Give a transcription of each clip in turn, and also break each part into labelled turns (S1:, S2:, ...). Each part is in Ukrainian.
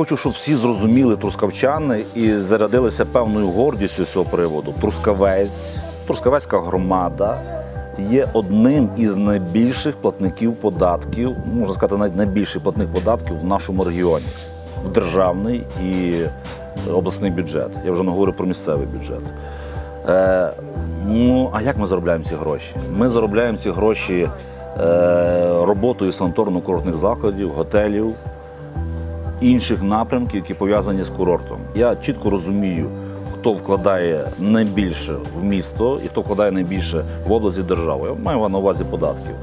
S1: Хочу, щоб всі зрозуміли трускавчани і зарядилися певною гордістю з цього приводу. Трускавець, Трускавецька громада є одним із найбільших платників податків, можна сказати, навіть найбільший платник податків в нашому регіоні. В державний і обласний бюджет. Я вже не говорю про місцевий бюджет. Е, ну, а як ми заробляємо ці гроші? Ми заробляємо ці гроші е, роботою санаторно-курортних закладів, готелів, інших напрямків, які пов'язані з курортом. Я чітко розумію, хто вкладає найбільше в місто і хто вкладає найбільше в області держави. Я маю на увазі податків.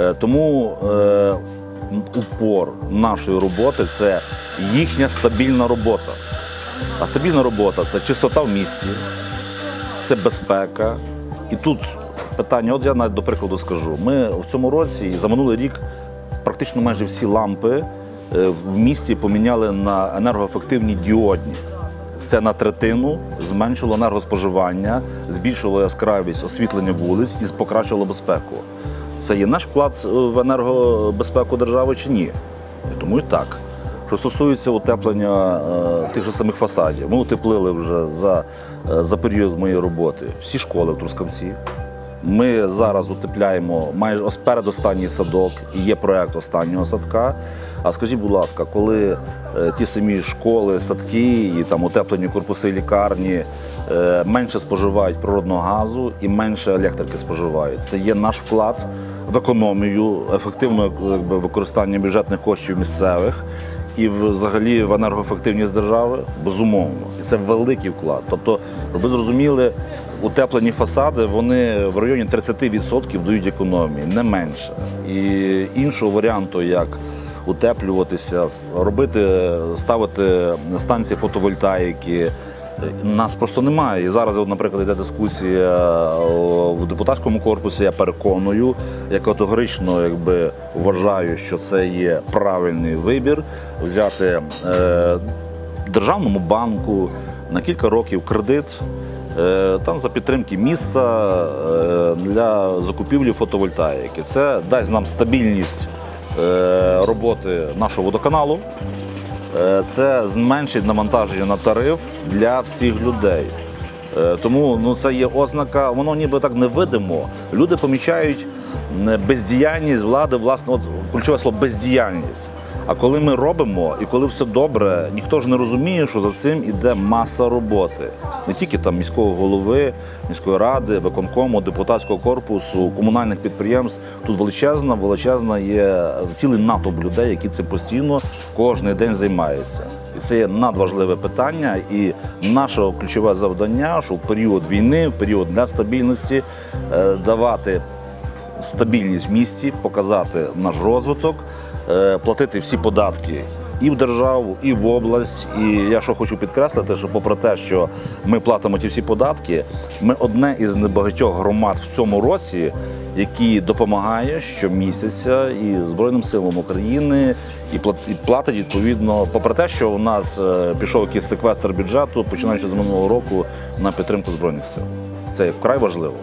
S1: Е, Тому е, упор нашої роботи це їхня стабільна робота. А стабільна робота це чистота в місті, це безпека. І тут питання, от я навіть до прикладу скажу. Ми в цьому році за минулий рік практично майже всі лампи в місті поміняли на енергоефективні діодні. Це на третину зменшило енергоспоживання, збільшило яскравість освітлення вулиць і покращило безпеку. Це є наш вклад е, в енергобезпеку держави чи ні? Я думаю, так. Що стосується утеплення е, тих же самих фасадів, ми утеплили вже за, е, за період моєї роботи всі школи в Трускавці. Ми зараз утепляємо майже передостанній садок і є проект останнього садка. А скажіть, будь ласка, коли е, ті самі школи, садки і там утеплені корпуси лікарні е, менше споживають природного газу і менше електрики споживають, це є наш вклад в економію, ефективне використання бюджетних коштів місцевих і взагалі в енергоефективність держави, безумовно. І це великий вклад. Тобто, ви зрозуміли, утеплені фасади вони в районі 30% дають економії, не менше. І іншого варіанту, як утеплюватися, робити, ставити станції фотовольтаїки. Нас просто немає. І зараз, от, наприклад, йде дискусія в депутатському корпусі. Я переконую, я категорично якби, вважаю, що це є правильний вибір взяти е, державному банку на кілька років кредит. е, Там за підтримки міста е, для закупівлі фотовольтаїки. Це дасть нам стабільність е, роботи нашого водоканалу. Е, Це зменшить навантаження на тариф для всіх людей. Е, Тому ну, це є ознака, воно ніби так невидимо. Люди помічають бездіяльність влади, власне, от ключове слово бездіяльність. А коли ми робимо і коли все добре, ніхто ж не розуміє, що за цим іде маса роботи. Не тільки там міського голови, міської ради, виконкому, депутатського корпусу, комунальних підприємств. Тут величезна, величезна є цілий натовп людей, які цим постійно кожен день займаються. І це є надважливе питання. І наше ключове завдання, що в період війни, в період нестабільності е, давати стабільність в місті, показати наш розвиток, платити всі податки і в державу, і в область. І я що хочу підкреслити, що попри те, що ми платимо ті всі податки, ми одне із небагатьох громад в цьому році, які допомагає щомісяця і Збройним силам України, і плат- платить відповідно, попри те, що у нас е, пішов якийсь секвестр бюджету, починаючи з минулого року на підтримку збройних сил. Це вкрай важливо.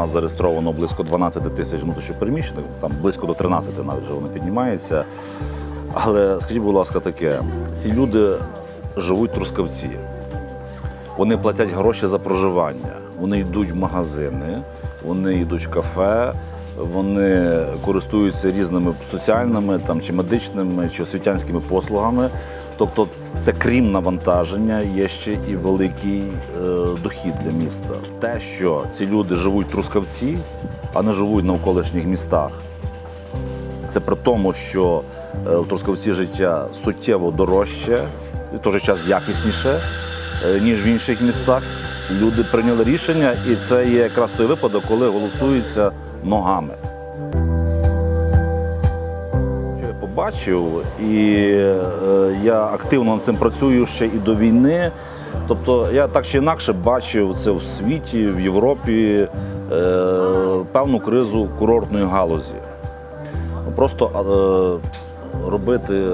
S1: Нас зареєстровано близько 12 тисяч внутрішньопереміщених, там близько до 13 навіть вже вони піднімаються. Але скажіть, будь ласка, таке: ці люди живуть трускавці. Вони платять гроші за проживання, вони йдуть в магазини, вони йдуть в кафе, вони користуються різними соціальними там, чи медичними, чи освітянськими послугами. Тобто, це крім навантаження, є ще і великий е, дохід для міста. Те, що ці люди живуть в трускавці, а не живуть в навколишніх містах, це при тому, що е, в Трускавці життя суттєво дорожче, в той же час якісніше, е, ніж в інших містах. Люди прийняли рішення, і це є якраз той випадок, коли голосується ногами. Побачив, і е, я активно над цим працюю ще і до війни. Тобто я так чи інакше бачив це в світі, в Європі, е, певну кризу курортної галузі. Просто е, робити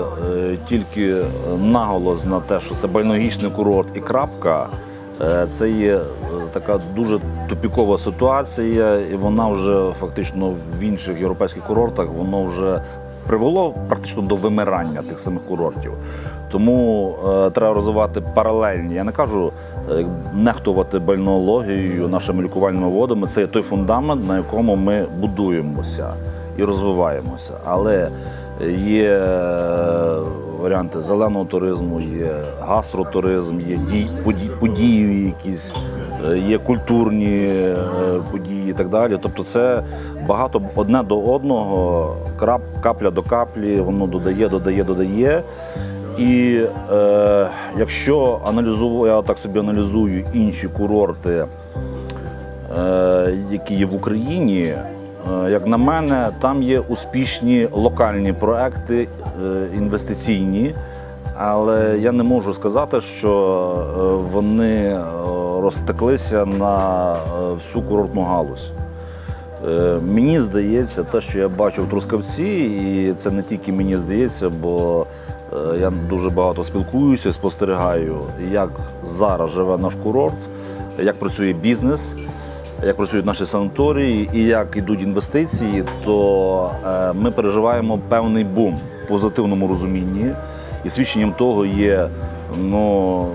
S1: тільки наголос на те, що це бальногічний курорт і крапка, це є така дуже тупікова ситуація, і вона вже фактично в інших європейських курортах воно вже привело практично до вимирання тих самих курортів. Тому е, треба розвивати паралельні. Я не кажу е, нехтувати бальнеологією, нашими лікувальними водами. Це є той фундамент, на якому ми будуємося і розвиваємося. Але є е, варіанти зеленого туризму, є гастротуризм, є дій, подій, події якісь, є культурні е, події і так далі. Тобто це багато одне до одного, крап, капля до каплі, воно додає, додає, додає. І е, якщо аналізую, я так собі аналізую інші курорти, е, які є в Україні, е, як на мене, там є успішні локальні проекти е, інвестиційні, але я не можу сказати, що е, вони е, розтеклися на е, всю курортну галузь. Е, Мені здається, те, що я бачу в Трускавці, і це не тільки мені здається, бо е, я дуже багато спілкуюся, спостерігаю, як зараз живе наш курорт, як працює бізнес, як працюють наші санаторії і як йдуть інвестиції, то ми переживаємо певний бум в позитивному розумінні. І свідченням того є, ну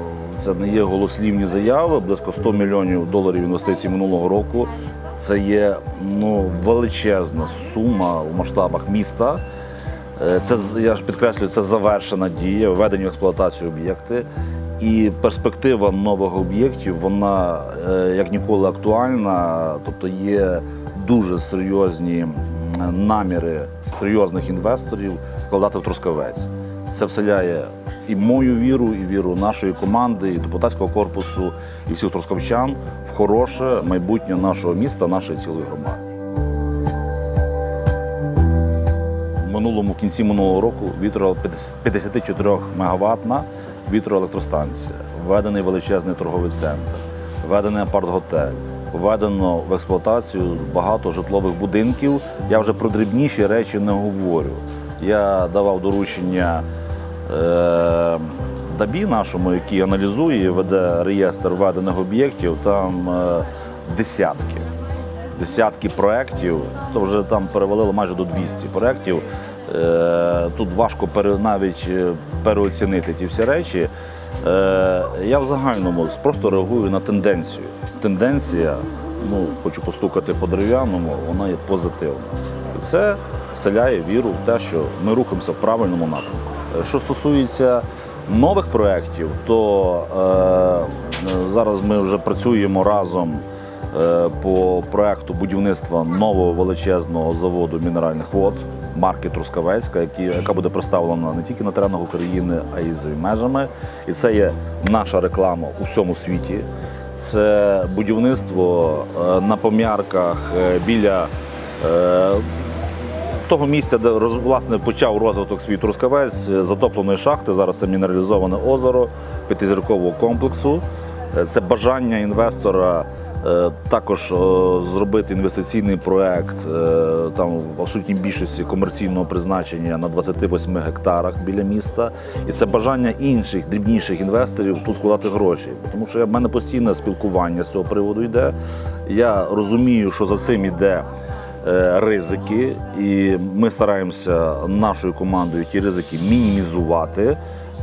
S1: це не є голослівні заяви, близько 100 мільйонів доларів інвестицій минулого року. Це є ну, величезна сума в масштабах міста. Е, Це я ж підкреслюю, це завершена дія, введені в експлуатацію об'єкти. І перспектива нових об'єктів, вона е, як ніколи актуальна. Тобто є дуже серйозні наміри серйозних інвесторів вкладати в Трускавець. Це вселяє і мою віру, і віру нашої команди, і депутатського корпусу, і всіх трускавчан в хороше майбутнє нашого міста, нашої цілої громади. Минулому в кінці минулого року вітро 54 мегаваттна вітроелектростанція, введений величезний торговий центр, введений апарт-готель, введено в експлуатацію багато житлових будинків. Я вже про дрібніші речі не говорю. Я давав доручення дабі нашому, який аналізує і веде реєстр введених об'єктів, там е, десятки десятки проєктів, то вже там перевалило майже до 200 проєктів. Е, Тут важко навіть е, переоцінити ті всі речі. Е, Я в загальному просто реагую на тенденцію. Тенденція, ну, хочу постукати по дерев'яному, вона є позитивна. Це вселяє віру в те, що ми рухаємося в правильному напрямку. Що стосується нових проєктів, то е, зараз ми вже працюємо разом е, по проекту будівництва нового величезного заводу мінеральних вод марки Трускавецька, які, яка буде представлена не тільки на теренах України, а й за межами. І це є наша реклама у всьому світі. Це будівництво е, на пом'ярках е, біля е, того місця, де власне почав розвиток свій Трускавець, е, затопленої шахти. Зараз це мінералізоване озеро п'ятизіркового комплексу. Е, Це бажання інвестора е, також зробити інвестиційний проект там в абсолютній більшості комерційного призначення на 28 гектарах біля міста. І це бажання інших дрібніших інвесторів тут вкладати гроші. Тому що в мене постійне спілкування з цього приводу йде. Я розумію, що за цим іде ризики, і ми стараємося нашою командою ті ризики мінімізувати.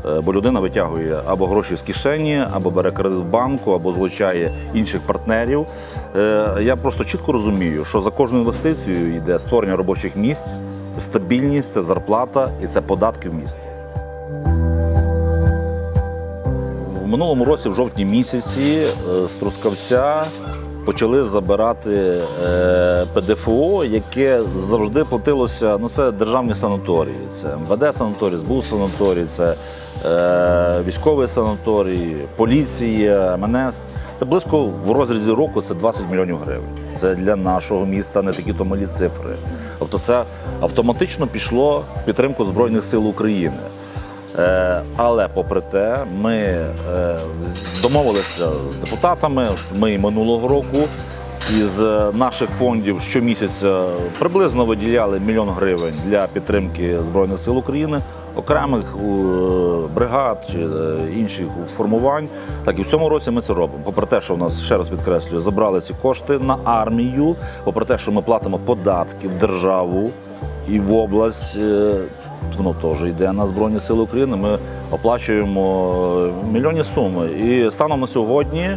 S1: Е, Бо людина витягує або гроші з кишені, або бере кредит в банку, або злучає інших партнерів. Е, Я просто чітко розумію, що за кожну інвестицію йде створення робочих місць, стабільність, це зарплата і це податки в місто. В минулому році, в жовтні місяці, е, з Трускавця почали забирати е, ПДФО, яке завжди платилося. Ну, це державні санаторії, це МВД санаторій, СБУ санаторій, це е, військовий санаторій, поліція, МНС. Це близько в розрізі року це 20 мільйонів гривень. Це для нашого міста не такі то малі цифри. Тобто це автоматично пішло в підтримку Збройних сил України. Е, Але попри те, ми е, домовилися з депутатами. Ми минулого року із наших фондів щомісяця приблизно виділяли мільйон гривень для підтримки Збройних сил України, окремих е, бригад чи інших формувань. Так і в цьому році ми це робимо. Попри те, що в нас ще раз підкреслюю, забрали ці кошти на армію, попри те, що ми платимо податки в державу і в область. Воно теж йде на Збройні Сили України. Ми оплачуємо е, мільйонні суми. І станом на сьогодні, е,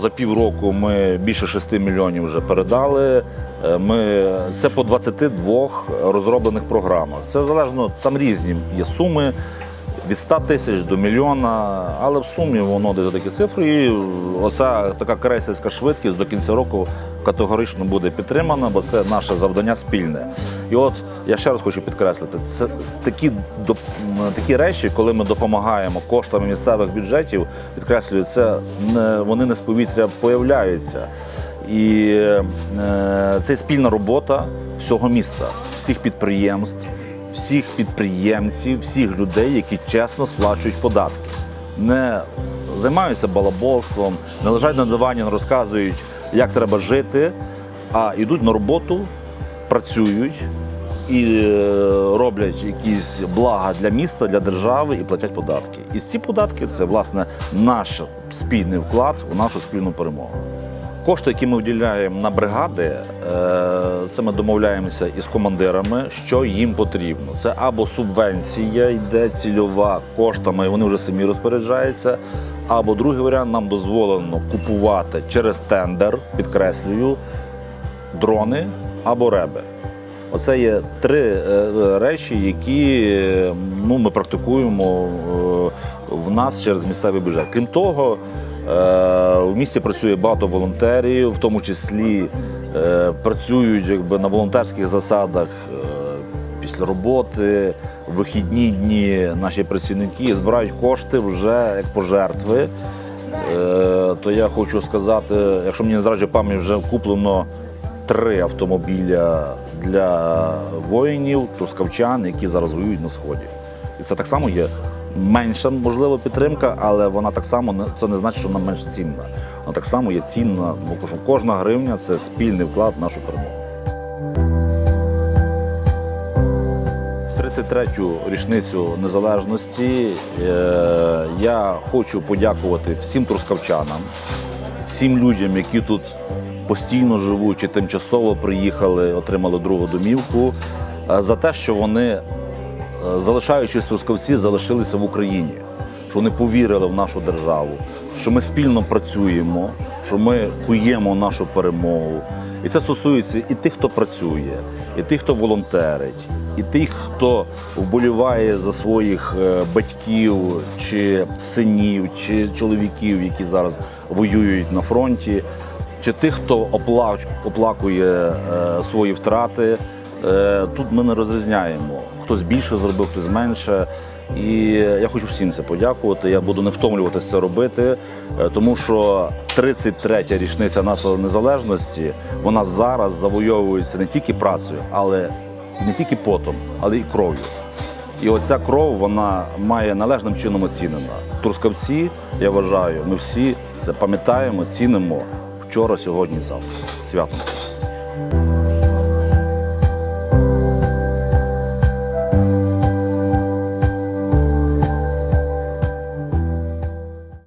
S1: за півроку, ми більше 6 мільйонів вже передали. Е, Ми, це по 22 розроблених програмах. Це залежно, там різні є суми від 100 тисяч до мільйона, але в сумі воно десь такі цифри. І оця така крейсерська швидкість до кінця року категорично буде підтримана, бо це наше завдання спільне. І от я ще раз хочу підкреслити, це такі, такі речі, коли ми допомагаємо коштами місцевих бюджетів, підкреслюю, це не, вони не з повітря появляються. І е, це спільна робота всього міста, всіх підприємств, всіх підприємців, всіх людей, які чесно сплачують податки. Не займаються балаболством, не лежать на дивані, не розказують, як треба жити, а йдуть на роботу, працюють і е, роблять якісь блага для міста, для держави і платять податки. І ці податки це власне наш спільний вклад у нашу спільну перемогу. Кошти, які ми виділяємо на бригади, е, це ми домовляємося із командирами, що їм потрібно. Це або субвенція йде цільова коштами, і вони вже самі розпоряджаються. Або другий варіант нам дозволено купувати через тендер, підкреслюю, дрони або реби. Оце є три е, речі, які е, ну, ми практикуємо в нас через місцевий бюджет. Крім того, е, в місті працює багато волонтерів, в тому числі е, працюють якби, на волонтерських засадах е, після роботи, вихідні дні наші працівники збирають кошти вже як пожертви. То я хочу сказати, якщо мені не зраджує пам'ять, вже куплено три автомобіля для воїнів, трускавчан, які зараз воюють на сході. І це так само є менша, можливо, підтримка, але вона так само не це не значить, що вона менш цінна. Вона так само є цінна, бо кожна гривня це спільний вклад в нашу перемогу. 33-ю річницю незалежності е, я хочу подякувати всім трускавчанам, всім людям, які тут постійно живуть чи тимчасово приїхали, отримали другу домівку, е, за те, що вони, залишаючись трускавці, залишилися в Україні, що вони повірили в нашу державу, що ми спільно працюємо, що ми куємо нашу перемогу. І це стосується і тих, хто працює, і тих, хто волонтерить, і тих, хто вболіває за своїх е, батьків чи синів, чи чоловіків, які зараз воюють на фронті, чи тих, хто оплакує е, свої втрати. Е, Тут ми не розрізняємо. Хтось більше зробив, хтось менше. І я хочу всім це подякувати. Я буду не втомлюватися це робити, е, тому що 33-я річниця нашої незалежності вона зараз завойовується не тільки працею, але не тільки потом, але й кров'ю. І оця кров вона має належним чином оцінена. Трускавці, я вважаю, ми всі це пам'ятаємо, цінимо вчора, сьогодні, завтра. Святом.